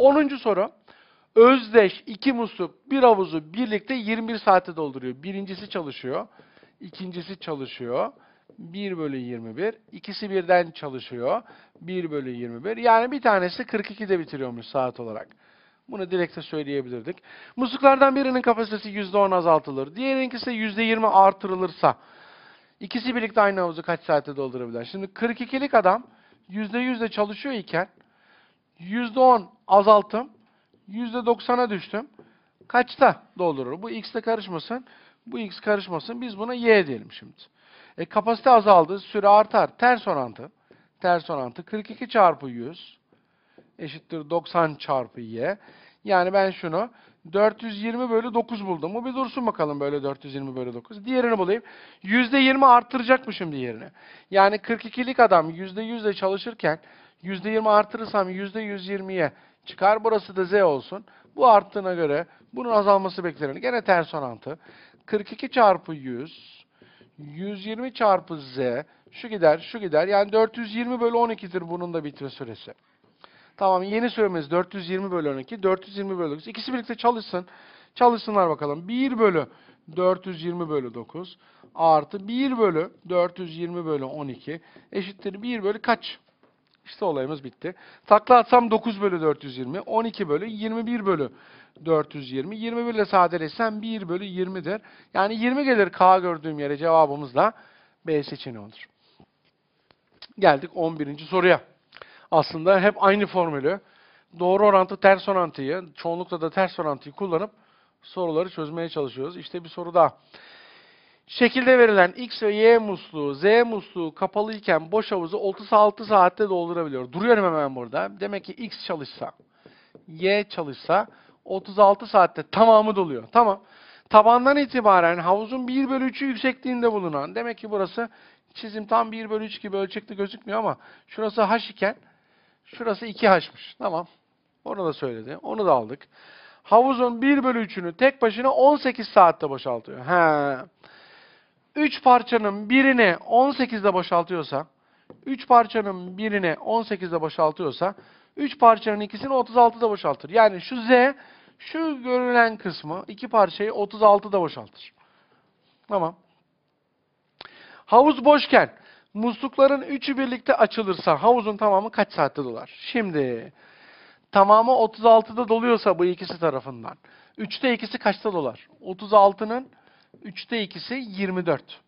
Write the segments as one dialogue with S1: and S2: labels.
S1: 10. soru. Özdeş iki musluk bir havuzu birlikte 21 saate dolduruyor. Birincisi çalışıyor. ikincisi çalışıyor. 1 bölü 21. İkisi birden çalışıyor. 1 bölü 21. Yani bir tanesi 42'de bitiriyormuş saat olarak. Bunu direkte söyleyebilirdik. Musluklardan birinin kapasitesi %10 azaltılır. Diğerinkisi %20 artırılırsa ikisi birlikte aynı havuzu kaç saatte doldurabilir? Şimdi 42'lik adam %100 de çalışıyor iken %10 azalttım. %90'a düştüm. Kaçta doldurur? Bu x'te karışmasın. Bu x karışmasın. Biz buna y diyelim şimdi. E, kapasite azaldı. Süre artar. Ters orantı. Ters orantı. 42 çarpı 100 eşittir 90 çarpı y. Yani ben şunu 420 bölü 9 buldum. Bu bir dursun bakalım böyle 420 bölü 9. Diğerini bulayım. %20 arttıracakmışım diğerini. Yani 42'lik adam %100 ile çalışırken %20 artırırsam %120'ye çıkar. Burası da z olsun. Bu arttığına göre bunun azalması beklenir. Gene ters orantı. 42 çarpı 100 120 çarpı z şu gider şu gider. Yani 420 bölü 12'dir bunun da bitme süresi. Tamam yeni süremiz 420 bölü 12. 420 bölü 9. İkisi birlikte çalışsın. Çalışsınlar bakalım. 1 bölü 420 bölü 9 artı 1 bölü 420 bölü 12 eşittir 1 bölü kaç? İşte olayımız bitti. Takla atsam 9 bölü 420, 12 bölü 21 bölü 420. 21 ile sadeleşsem 1 bölü 20'dir. Yani 20 gelir K gördüğüm yere cevabımız da B seçeneği olur. Geldik 11. soruya. Aslında hep aynı formülü, doğru orantı ters orantıyı, çoğunlukla da ters orantıyı kullanıp soruları çözmeye çalışıyoruz. İşte bir soru daha. Şekilde verilen X ve Y musluğu, Z musluğu kapalı iken boş havuzu 36 saatte doldurabiliyor. Duruyorum hemen burada. Demek ki X çalışsa, Y çalışsa 36 saatte tamamı doluyor. Tamam. Tabandan itibaren havuzun 1 bölü 3'ü yüksekliğinde bulunan, demek ki burası çizim tam 1 bölü 3 gibi ölçekli gözükmüyor ama şurası H iken şurası 2H'mış. Tamam. Onu da söyledi. Onu da aldık. Havuzun 1 bölü 3'ünü tek başına 18 saatte boşaltıyor. He. 3 parçanın birini 18'de boşaltıyorsa, 3 parçanın birini 18'de boşaltıyorsa, 3 parçanın ikisini 36'da boşaltır. Yani şu Z, şu görülen kısmı, iki parçayı 36'da boşaltır. Tamam. Havuz boşken, muslukların üçü birlikte açılırsa, havuzun tamamı kaç saatte dolar? Şimdi, tamamı 36'da doluyorsa bu ikisi tarafından, 3'te ikisi kaçta dolar? 36'nın 3'te ikisi 24.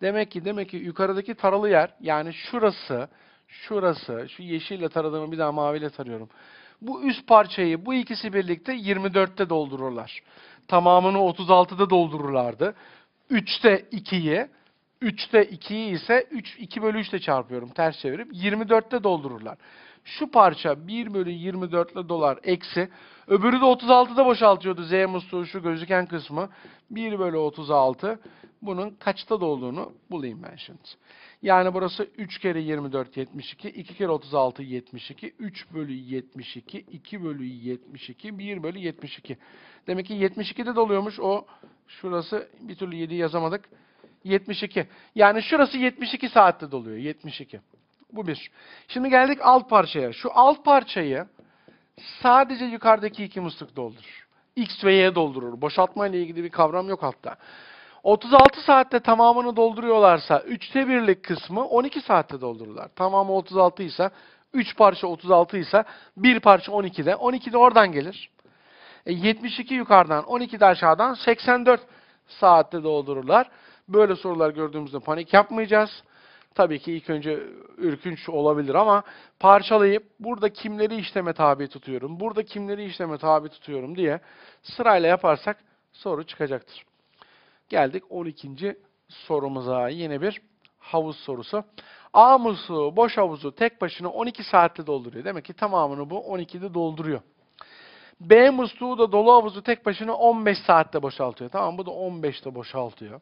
S1: Demek ki demek ki yukarıdaki taralı yer yani şurası, şurası, şu yeşille taradığımı bir daha maviyle tarıyorum. Bu üst parçayı bu ikisi birlikte 24'te doldururlar. Tamamını 36'da doldururlardı. 3'te 2'yi, 3'te 2'yi ise 3, 2 bölü 3 ile çarpıyorum ters çevirip 24'te doldururlar. Şu parça 1 bölü 24 ile dolar eksi. Öbürü de 36'da boşaltıyordu Z musluğu şu gözüken kısmı. 1 bölü 36. Bunun kaçta dolduğunu bulayım ben şimdi. Yani burası 3 kere 24 72, 2 kere 36 72, 3 bölü 72, 2 bölü 72, 1 bölü 72. Demek ki 72'de doluyormuş o. Şurası bir türlü 7 yazamadık. 72. Yani şurası 72 saatte doluyor. 72. Bu bir. Şimdi geldik alt parçaya. Şu alt parçayı sadece yukarıdaki iki musluk doldurur. X ve Y doldurur. Boşaltma ile ilgili bir kavram yok altta. 36 saatte tamamını dolduruyorlarsa 3'te birlik kısmı 12 saatte doldururlar. Tamamı 36 ise 3 parça 36 ise 1 parça 12'de. 12 de oradan gelir. E, 72 yukarıdan 12 de aşağıdan 84 saatte doldururlar. Böyle sorular gördüğümüzde panik yapmayacağız. Tabii ki ilk önce ürkünç olabilir ama parçalayıp burada kimleri işleme tabi tutuyorum, burada kimleri işleme tabi tutuyorum diye sırayla yaparsak soru çıkacaktır. Geldik 12. sorumuza. Yine bir havuz sorusu. A musluğu boş havuzu tek başına 12 saatte dolduruyor. Demek ki tamamını bu 12'de dolduruyor. B musluğu da dolu havuzu tek başına 15 saatte boşaltıyor. Tamam bu da 15'te boşaltıyor.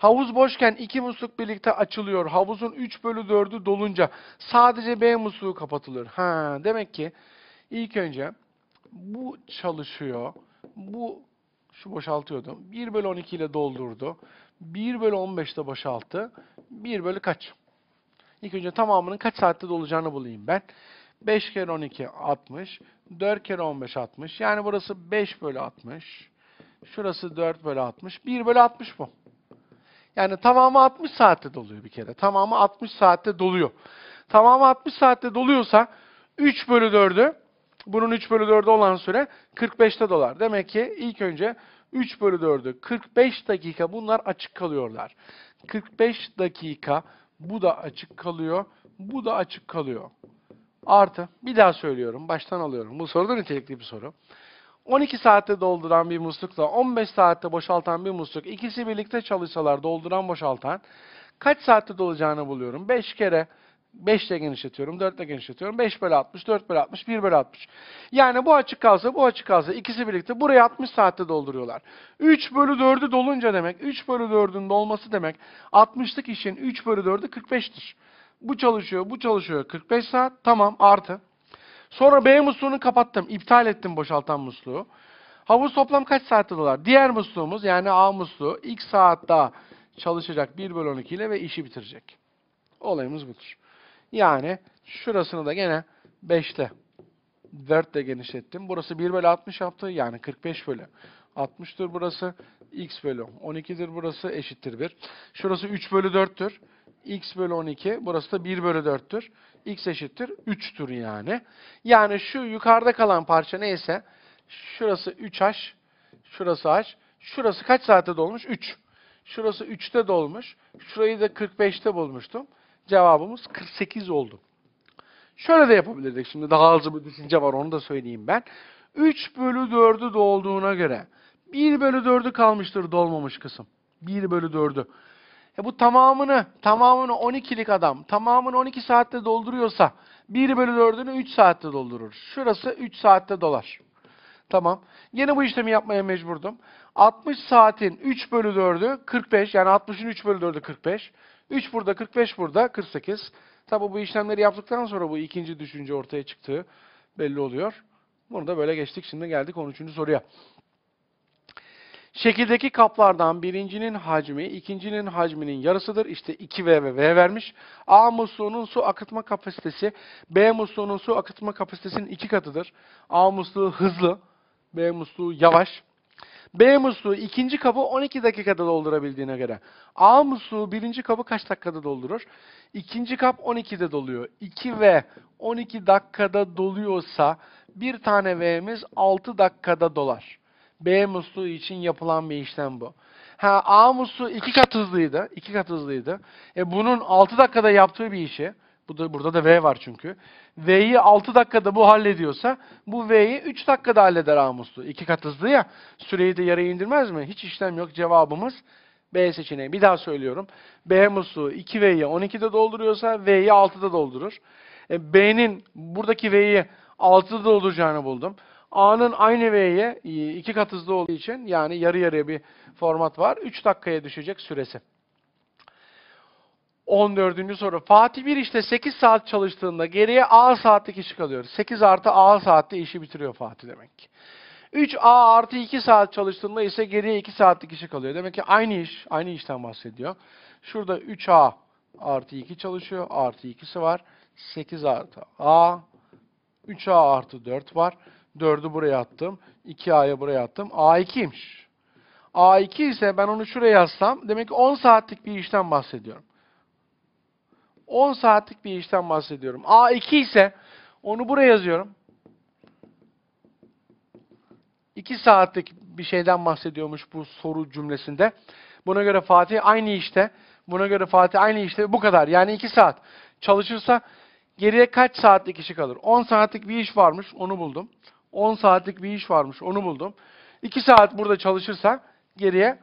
S1: Havuz boşken iki musluk birlikte açılıyor. Havuzun 3 bölü 4'ü dolunca sadece B musluğu kapatılır. Ha, demek ki ilk önce bu çalışıyor. Bu şu boşaltıyordu. 1 bölü 12 ile doldurdu. 1 bölü 15'te boşalttı. 1 bölü kaç? İlk önce tamamının kaç saatte dolacağını bulayım ben. 5 kere 12 60. 4 kere 15 60. Yani burası 5 bölü 60. Şurası 4 bölü 60. 1 bölü 60 bu. Yani tamamı 60 saatte doluyor bir kere. Tamamı 60 saatte doluyor. Tamamı 60 saatte doluyorsa 3 bölü 4'ü bunun 3 bölü 4'ü olan süre 45'te dolar. Demek ki ilk önce 3 bölü 4'ü 45 dakika bunlar açık kalıyorlar. 45 dakika bu da açık kalıyor. Bu da açık kalıyor. Artı bir daha söylüyorum. Baştan alıyorum. Bu soru da nitelikli bir soru. 12 saatte dolduran bir muslukla 15 saatte boşaltan bir musluk ikisi birlikte çalışsalar dolduran boşaltan kaç saatte dolacağını buluyorum. 5 kere 5 ile genişletiyorum, 4 ile genişletiyorum. 5 bölü 60, 4 bölü 60, 1 bölü 60. Yani bu açık kalsa, bu açık kalsa ikisi birlikte burayı 60 saatte dolduruyorlar. 3 bölü 4'ü dolunca demek, 3 bölü 4'ün dolması demek 60'lık işin 3 bölü 4'ü 45'tir. Bu çalışıyor, bu çalışıyor 45 saat. Tamam artı. Sonra B musluğunu kapattım. iptal ettim boşaltan musluğu. Havuz toplam kaç saatte dolar? Diğer musluğumuz yani A musluğu ilk saat daha çalışacak 1 bölü 12 ile ve işi bitirecek. Olayımız budur. Yani şurasını da gene 5'te 4 ile genişlettim. Burası 1 bölü 60 yaptı. Yani 45 bölü 60'tır burası. X bölü 12'dir burası eşittir 1. Şurası 3 bölü 4'tür. X bölü 12. Burası da 1 bölü 4'tür. X eşittir 3'tür yani. Yani şu yukarıda kalan parça neyse şurası 3H, şurası H. Şurası kaç saatte dolmuş? 3. Şurası 3'te dolmuş. Şurayı da 45'te bulmuştum. Cevabımız 48 oldu. Şöyle de yapabilirdik. Şimdi daha hızlı bir düşünce var onu da söyleyeyim ben. 3 bölü 4'ü dolduğuna göre 1 bölü 4'ü kalmıştır dolmamış kısım. 1 bölü 4'ü. E bu tamamını, tamamını 12'lik adam tamamını 12 saatte dolduruyorsa 1 bölü 4'ünü 3 saatte doldurur. Şurası 3 saatte dolar. Tamam. Yine bu işlemi yapmaya mecburdum. 60 saatin 3 bölü 4'ü 45. Yani 60'ın 3 bölü 4'ü 45. 3 burada 45 burada 48. Tabi bu işlemleri yaptıktan sonra bu ikinci düşünce ortaya çıktığı belli oluyor. Bunu da böyle geçtik. Şimdi geldik 13. soruya. Şekildeki kaplardan birincinin hacmi ikincinin hacminin yarısıdır. İşte 2V ve V vermiş. A musluğunun su akıtma kapasitesi B musluğunun su akıtma kapasitesinin iki katıdır. A musluğu hızlı, B musluğu yavaş. B musluğu ikinci kabı 12 dakikada doldurabildiğine göre A musluğu birinci kabı kaç dakikada doldurur? İkinci kap 12'de doluyor. 2V 12 dakikada doluyorsa bir tane V'miz 6 dakikada dolar. B musluğu için yapılan bir işlem bu. Ha A musluğu iki kat hızlıydı. iki kat hızlıydı. E bunun 6 dakikada yaptığı bir işi bu da, burada da V var çünkü. V'yi 6 dakikada bu hallediyorsa bu V'yi 3 dakikada halleder A musluğu. İki kat hızlı ya. Süreyi de yarıya indirmez mi? Hiç işlem yok. Cevabımız B seçeneği. Bir daha söylüyorum. B musluğu 2V'yi 12'de dolduruyorsa V'yi 6'da doldurur. E, B'nin buradaki V'yi 6'da dolduracağını buldum. A'nın aynı V'ye iki kat hızlı olduğu için yani yarı yarıya bir format var. 3 dakikaya düşecek süresi. 14. soru. Fatih bir işte 8 saat çalıştığında geriye A saatlik işi kalıyor. 8 artı A saatte işi bitiriyor Fatih demek ki. 3A artı 2 saat çalıştığında ise geriye 2 saatlik işi kalıyor. Demek ki aynı iş, aynı işten bahsediyor. Şurada 3A artı 2 çalışıyor. Artı 2'si var. 8 artı A. 3A artı 4 var. 4'ü buraya attım. 2A'ya buraya attım. A2'ymiş. A2 ise ben onu şuraya yazsam demek ki 10 saatlik bir işten bahsediyorum. 10 saatlik bir işten bahsediyorum. A2 ise onu buraya yazıyorum. 2 saatlik bir şeyden bahsediyormuş bu soru cümlesinde. Buna göre Fatih aynı işte. Buna göre Fatih aynı işte bu kadar. Yani 2 saat çalışırsa geriye kaç saatlik işi kalır? 10 saatlik bir iş varmış onu buldum. 10 saatlik bir iş varmış onu buldum. 2 saat burada çalışırsa geriye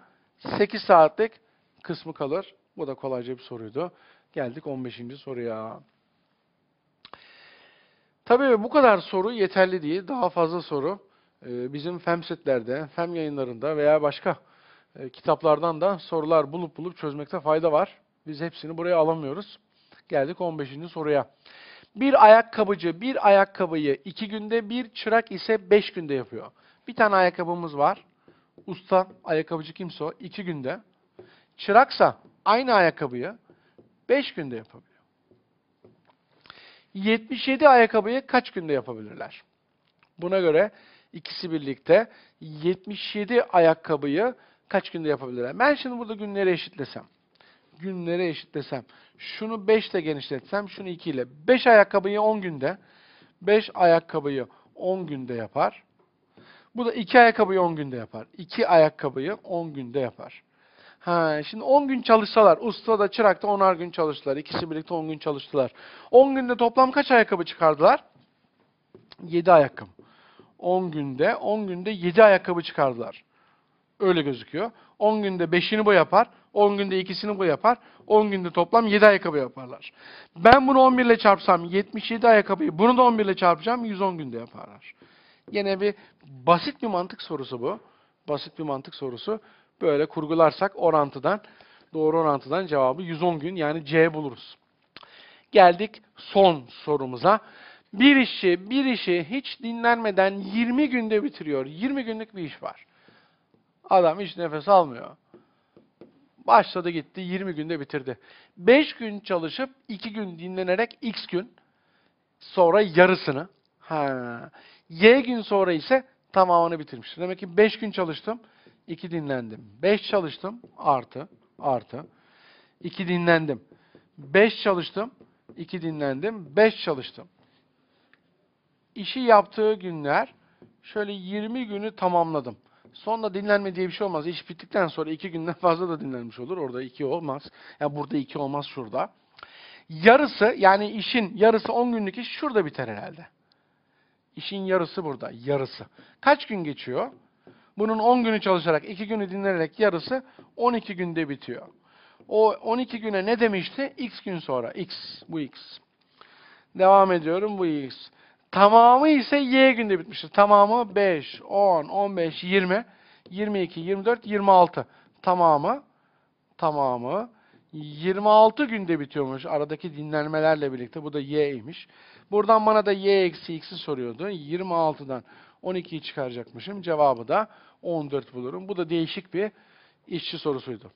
S1: 8 saatlik kısmı kalır. Bu da kolayca bir soruydu. Geldik 15. soruya. Tabii bu kadar soru yeterli değil. Daha fazla soru e, bizim FEMSET'lerde, FEM yayınlarında veya başka e, kitaplardan da sorular bulup bulup çözmekte fayda var. Biz hepsini buraya alamıyoruz. Geldik 15. soruya. Bir ayakkabıcı bir ayakkabıyı iki günde, bir çırak ise beş günde yapıyor. Bir tane ayakkabımız var. Usta, ayakkabıcı kimse o, iki günde. Çıraksa aynı ayakkabıyı beş günde yapabiliyor. 77 ayakkabıyı kaç günde yapabilirler? Buna göre ikisi birlikte 77 ayakkabıyı kaç günde yapabilirler? Ben şimdi burada günleri eşitlesem. Günleri eşitlesem. Şunu 5 ile genişletsem, şunu 2 ile. 5 ayakkabıyı 10 günde. 5 ayakkabıyı 10 günde yapar. Bu da 2 ayakkabıyı 10 günde yapar. 2 ayakkabıyı 10 günde yapar. Ha, şimdi 10 gün çalışsalar, usta da çırak da 10'ar gün çalıştılar. İkisi birlikte 10 gün çalıştılar. 10 günde toplam kaç ayakkabı çıkardılar? 7 ayakkabı. 10 günde, 10 günde 7 ayakkabı çıkardılar. Öyle gözüküyor. 10 günde 5'ini bu yapar, 10 günde ikisini bu yapar, 10 günde toplam 7 ayakkabı yaparlar. Ben bunu 11 ile çarpsam 77 ayakkabıyı, bunu da 11 ile çarpacağım 110 günde yaparlar. Yine bir basit bir mantık sorusu bu. Basit bir mantık sorusu. Böyle kurgularsak orantıdan, doğru orantıdan cevabı 110 gün yani C buluruz. Geldik son sorumuza. Bir işi, bir işi hiç dinlenmeden 20 günde bitiriyor. 20 günlük bir iş var. Adam hiç nefes almıyor. Başladı gitti 20 günde bitirdi. 5 gün çalışıp 2 gün dinlenerek x gün sonra yarısını ha y gün sonra ise tamamını bitirmiş. Demek ki 5 gün çalıştım, 2 dinlendim. 5 çalıştım artı artı 2 dinlendim. 5 çalıştım, 2 dinlendim, 5 çalıştım. İşi yaptığı günler şöyle 20 günü tamamladım. Sonra dinlenme diye bir şey olmaz. İş bittikten sonra 2 günden fazla da dinlenmiş olur. Orada 2 olmaz. Yani burada 2 olmaz şurada. Yarısı yani işin yarısı 10 günlük iş şurada biter herhalde. İşin yarısı burada. Yarısı. Kaç gün geçiyor? Bunun 10 günü çalışarak 2 günü dinlenerek yarısı 12 günde bitiyor. O 12 güne ne demişti? X gün sonra. X. Bu X. Devam ediyorum. Bu X. Tamamı ise Y günde bitmiştir. Tamamı 5, 10, 15, 20, 22, 24, 26. Tamamı, tamamı 26 günde bitiyormuş aradaki dinlenmelerle birlikte. Bu da Y'ymiş. Buradan bana da Y eksi X'i soruyordu. 26'dan 12'yi çıkaracakmışım. Cevabı da 14 bulurum. Bu da değişik bir işçi sorusuydu.